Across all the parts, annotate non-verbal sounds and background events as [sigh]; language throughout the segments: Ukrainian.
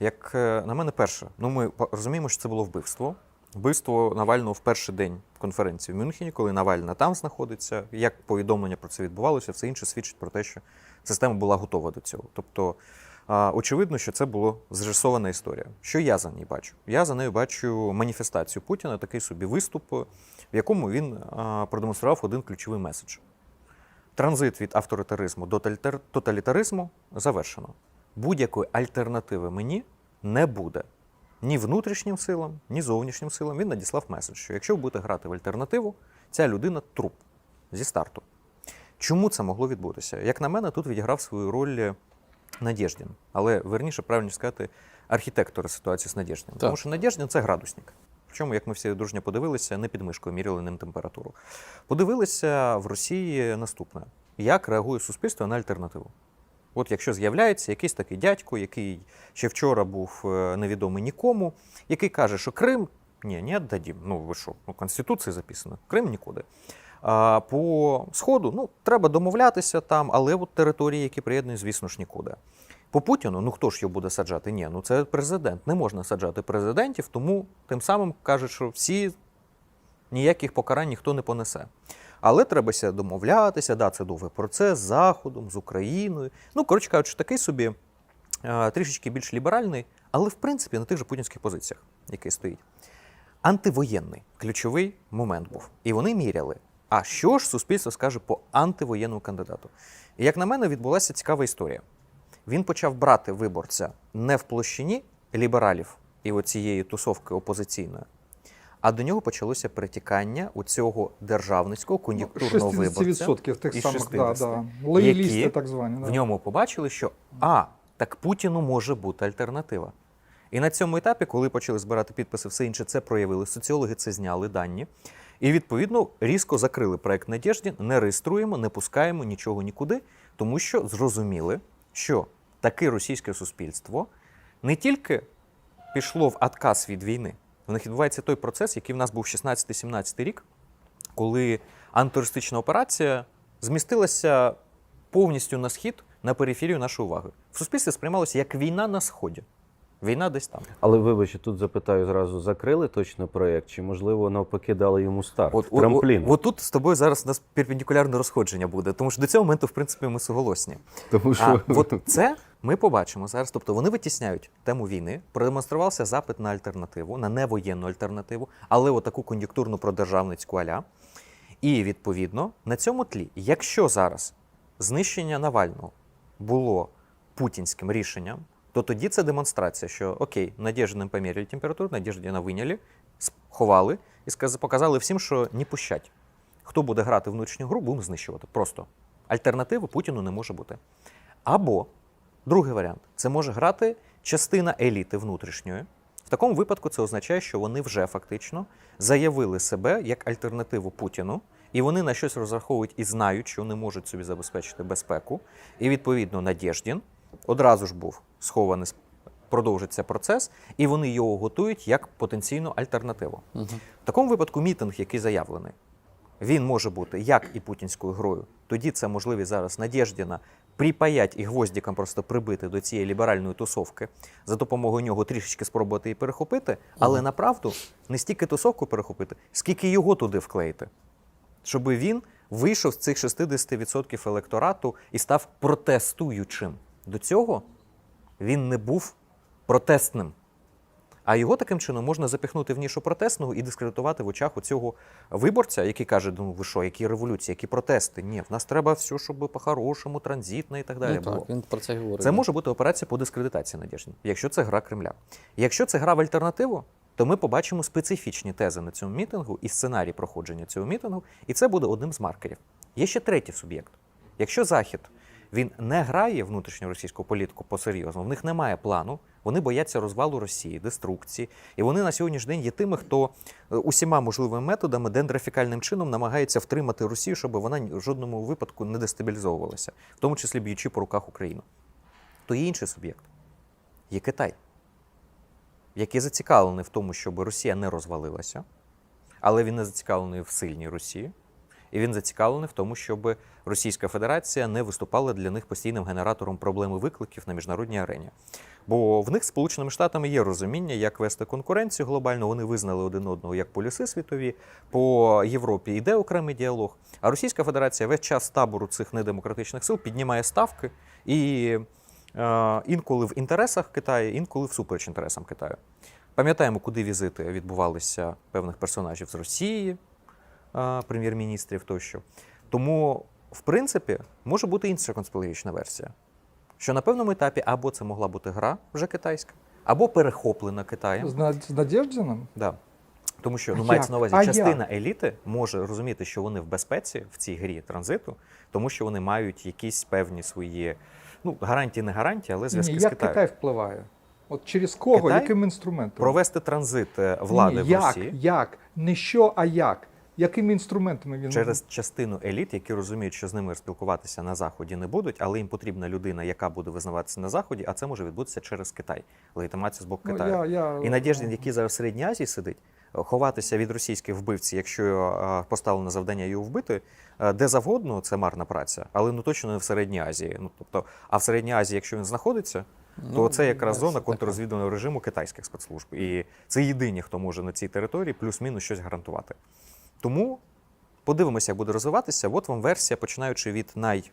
Як е, на мене, перше, ну ми розуміємо, що це було вбивство. Вбивство Навального в перший день конференції в Мюнхені, коли Навальна там знаходиться. Як повідомлення про це відбувалося, все інше свідчить про те, що система була готова до цього. Тобто, очевидно, що це була зрисована історія. Що я за нею бачу? Я за нею бачу маніфестацію Путіна, такий собі виступ, в якому він продемонстрував один ключовий меседж. Транзит від авторитаризму до тоталітаризму завершено. Будь-якої альтернативи мені не буде. Ні внутрішнім силам, ні зовнішнім силам. Він надіслав меседж, що якщо ви будете грати в альтернативу, ця людина труп зі старту. Чому це могло відбутися? Як на мене, тут відіграв свою роль Надєждін. Але верніше, правильно сказати, архітектор ситуації з Надєждіном. Тому що Надєждін це градусник. Причому, як ми всі дружньо подивилися, не під мишкою міряли ним температуру. Подивилися в Росії наступне: як реагує суспільство на альтернативу. От якщо з'являється якийсь такий дядько, який ще вчора був е, невідомий нікому, який каже, що Крим ні, не віддадім. Ну ви що, ну, Конституції записано, Крим нікуди. А по Сходу ну, треба домовлятися там, але от території, які приєднані, звісно ж, нікуди. По Путіну, ну хто ж його буде саджати? Ні, ну це президент. Не можна саджати президентів, тому тим самим кажуть, що всі ніяких покарань ніхто не понесе. Але треба ся домовлятися, да, це довгий процес з Заходом, з Україною. Ну, коротше кажучи, такий собі трішечки більш ліберальний, але в принципі на тих же путінських позиціях, який стоїть. Антивоєнний ключовий момент був. І вони міряли. А що ж суспільство скаже по антивоєнному кандидату? І як на мене, відбулася цікава історія. Він почав брати виборця не в площині лібералів і оцієї тусовки опозиційної, а до нього почалося перетікання у цього державницького кон'юнктурного виборця. 60% тих самих да, 60. да. лоялісти, так звані. Да. В ньому побачили, що а, так Путіну може бути альтернатива. І на цьому етапі, коли почали збирати підписи, все інше це проявили. Соціологи це зняли дані. І відповідно різко закрили проект Надєжді, не реєструємо, не пускаємо нічого нікуди, тому що зрозуміли, що таке російське суспільство не тільки пішло в отказ від війни. В них відбувається той процес, який в нас був 16-17 рік, коли антитерористична операція змістилася повністю на схід на периферію нашої уваги. В суспільстві сприймалося як війна на сході. Війна десь там. Але вибачте, тут запитаю зразу: закрили точно проєкт, чи можливо навпаки дали йому старт? От, Трамплін. От, от тут з тобою зараз у нас перпендикулярне розходження буде, тому що до цього моменту, в принципі, ми соголосні. Тому А що от це ми побачимо зараз. Тобто вони витісняють тему війни, продемонструвався запит на альтернативу, на невоєнну альтернативу, але отаку кон'юнктурну продержавницьку аля. І відповідно на цьому тлі, якщо зараз знищення Навального було путінським рішенням, то тоді це демонстрація, що окей, Надєждиним поміряли температуру, Надєждина виняли, сховали і показали всім, що не пущать. Хто буде грати внутрішню гру, будемо знищувати. Просто альтернативи Путіну не може бути. Або другий варіант це може грати частина еліти внутрішньої. В такому випадку це означає, що вони вже фактично заявили себе як альтернативу Путіну, і вони на щось розраховують і знають, що не можуть собі забезпечити безпеку. І відповідно Надєждін одразу ж був схований, продовжиться процес, і вони його готують як потенційну альтернативу. В такому випадку мітинг, який заявлений, він може бути як і путінською грою. Тоді це можливість зараз Надєждіна припаять і гвоздиком просто прибити до цієї ліберальної тусовки, за допомогою нього трішечки спробувати її перехопити, але направду не стільки тусовку перехопити, скільки його туди вклеїти. Щоб він вийшов з цих 60% електорату і став протестуючим. До цього він не був протестним. А його таким чином можна запіхнути в нішу протестного і дискредитувати в очах у цього виборця, який каже: ну ви що, які революції, які протести? Ні, в нас треба все, щоб по-хорошому, транзитно і так далі. ну, було. він про це говорить. Це може бути операція по дискредитації Надєжні, якщо це гра Кремля. Якщо це гра в альтернативу, то ми побачимо специфічні тези на цьому мітингу і сценарій проходження цього мітингу, і це буде одним з маркерів. Є ще третій суб'єкт. Якщо Захід він не грає внутрішню російську політику по-серйозно, в них немає плану, вони бояться розвалу Росії, деструкції, і вони на сьогоднішній день є тими, хто е, усіма можливими методами дендрофікальним чином намагається втримати Росію, щоб вона в жодному випадку не дестабілізовувалася, в тому числі б'ючи по руках Україну. То є інший суб'єкт є Китай, який зацікавлений в тому, щоб Росія не розвалилася, але він не зацікавлений в сильній Росії. І він зацікавлений в тому, щоб Російська Федерація не виступала для них постійним генератором проблем і викликів на міжнародній арені. Бо в них Сполученими Штатами є розуміння, як вести конкуренцію глобально. Вони визнали один одного як полюси світові. По Європі йде окремий діалог. А Російська Федерація весь час табору цих недемократичних сил піднімає ставки і е, інколи в інтересах Китаю, інколи всупереч інтересам Китаю. Пам'ятаємо, куди візити відбувалися певних персонажів з Росії, прем'єр-міністрів тощо. Тому, в принципі, може бути інша конспірологічна версія. Що на певному етапі або це могла бути гра вже китайська, або перехоплена Китаєм. З, Над- з Надєждіном? Да. Тому що ну, мається на увазі, А частина еліти може розуміти, що вони в безпеці в цій грі транзиту, тому що вони мають якісь певні свої ну, гарантії, не гарантії, але зв'язки з як Китаєм. Китай впливає? От через кого, Китай? яким інструментом? Провести транзит е, влади Ні, в як, Росії як? Не що, а як? Якими інструментами він через частину еліт, які розуміють, що з ними спілкуватися на заході не будуть, але їм потрібна людина, яка буде визнаватися на заході, а це може відбутися через Китай. Легітимація з боку Ну, Китаю. я, я, І Надєждін, який зараз в Середній Азії сидить, ховатися від російських вбивців, якщо е, поставлено завдання його вбити, е, де завгодно це марна праця, але ну точно не в Середній Азії. Ну тобто, а в Середній Азії, якщо він знаходиться, то Ну, це якраз зона контррозвідувального режиму китайських спецслужб. І це єдині, хто може на цій території плюс-мінус щось гарантувати. Тому подивимося, як буде розвиватися. От вам версія, починаючи від най,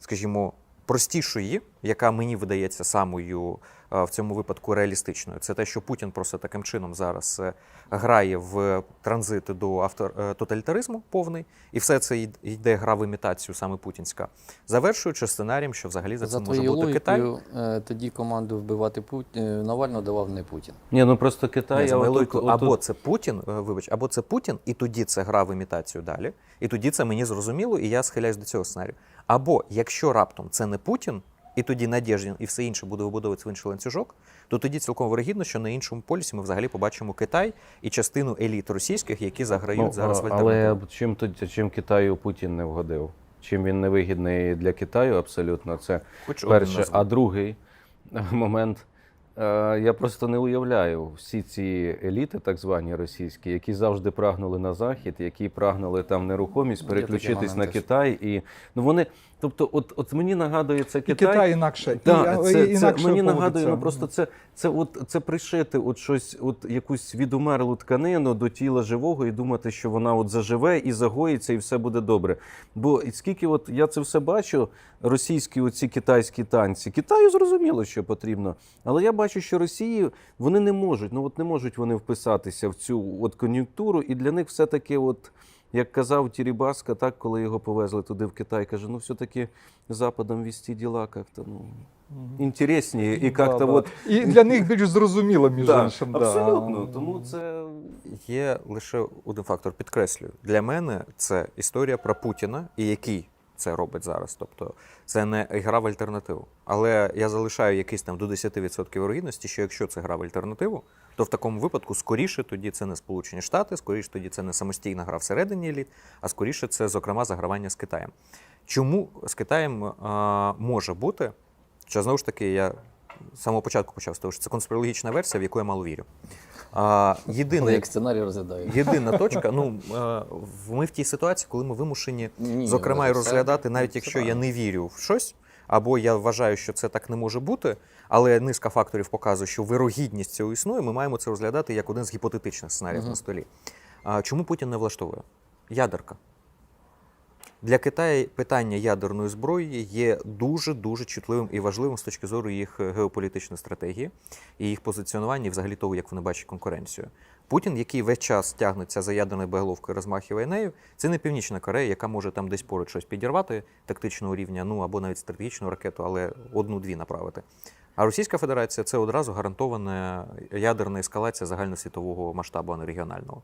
скажімо, простішої, яка мені видається самою в цьому випадку реалістичною. Це те, що Путін просто таким чином зараз е, грає в транзит до автор, е, тоталітаризму повний, і все це йде гра в імітацію саме путінська, завершуючи сценарієм, що взагалі за, За це може бути Китай. логікою, е, тоді команду вбивати Путін Навального давав не Путін. Ні, ну просто Китай. Ні, за я моєю отут- або це Путін, е, вибач, або це Путін, і тоді це гра в імітацію далі. І тоді це мені зрозуміло, і я схиляюсь до цього сценарію. Або якщо раптом це не Путін, і тоді Надєждін і все інше буде вибудовуватися в інший ланцюжок, то тоді цілком вирогідно, що на іншому полюсі ми взагалі побачимо Китай і частину еліт російських, які заграють Ну, зараз в. Але чим тоді чим Китаю Путін не вгодив? Чим він не вигідний для Китаю абсолютно? Це Хоч перше. А другий момент. е, Я просто не уявляю всі ці еліти, так звані російські, які завжди прагнули на захід, які прагнули там нерухомість, переключитись на. Китай. І ну вони, тобто, от, от мені нагадує це І Китай. Китай інакше. Да, і, це, і, це інакше мені нагадує, ну просто це, це, от, це пришити от щось, от якусь відумерлу тканину до тіла живого і думати, що вона от заживе і загоїться, і все буде добре. Бо скільки от я це все бачу, російські оці китайські танці, Китаю зрозуміло, що потрібно. Але я бачу, що Росії вони не можуть, ну от не можуть вони вписатися в цю от кон'юнктуру, і для них все-таки, от. Як казав Тірібаска, так, коли його повезли туди в Китай, каже, ну все-таки Западом вести діла як-то ну, інтересні І [laughs] Да, як-то да. от І для них більш зрозуміло, між Да, іншим. да. абсолютно. Тому це Є лише один фактор, підкреслюю. Для мене це історія про Путіна і який це робить зараз. Тобто це не гра в альтернативу. Але я залишаю якийсь там до 10% вірогідності, що якщо це гра в альтернативу, то в такому випадку скоріше тоді це не Сполучені Штати, скоріше тоді це не самостійна гра всередині еліт, а скоріше це, зокрема, загравання з Китаєм. Чому з Китаєм а, може бути? Що знову ж таки, я з самого початку почав з того, що це конспірологічна версія, в яку я мало вірю. А, єдине, як сценарій розглядаю. Єдина [laughs] точка. Ну е, ми в тій ситуації, коли ми вимушені, Ні, зокрема, і розглядати, навіть якщо я не вірю в щось, або я вважаю, що це так не може бути, але низка факторів показує, що вирогідність цього існує. Ми маємо це розглядати як один з гіпотетичних сценаріїв угу. на столі. А чому Путін не влаштовує? Ядерка. Для Китаю питання ядерної зброї є дуже дуже чутливим і важливим з точки зору їх е, геополітичної стратегії і їх позиціонування, і взагалі того, як вони бачать конкуренцію. Путін, який весь час тягнеться за ядерною боєголовкою, розмахує нею, це не Північна Корея, яка може там десь поруч щось підірвати тактичного рівня, ну або навіть стратегічну ракету, але одну-дві направити. А Російська Федерація це одразу гарантована ядерна ескалація загальносвітового масштабу, а не регіонального.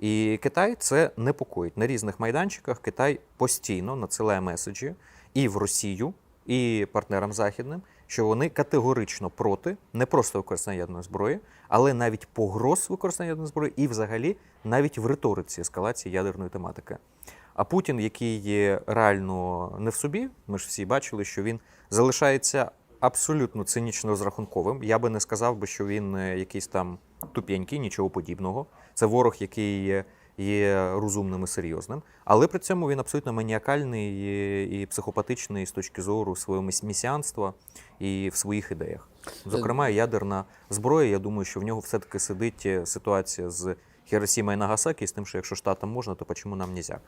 І Китай це непокоїть. На різних майданчиках Китай постійно надсилає меседжі і в Росію, і партнерам західним, що вони категорично проти не просто використання ядерної зброї, але навіть погроз використання ядерної зброї, і взагалі навіть в риториці ескалації ядерної тематики. А Путін, який є реально не в собі, ми ж всі бачили, що він залишається абсолютно цинічно розрахунковим. Я би не сказав би, що він е, якийсь там туп'янький, нічого подібного. Це ворог, який е, є розумним і серйозним, але при цьому він абсолютно маніакальний і, і психопатичний з точки зору свого міс- місіанства і в своїх ідеях. Зокрема, ядерна зброя. Я думаю, що в нього все-таки сидить е, ситуація з Хіросіма і Нагасакі, з тим, що якщо штатам можна, то чому нам нельзя?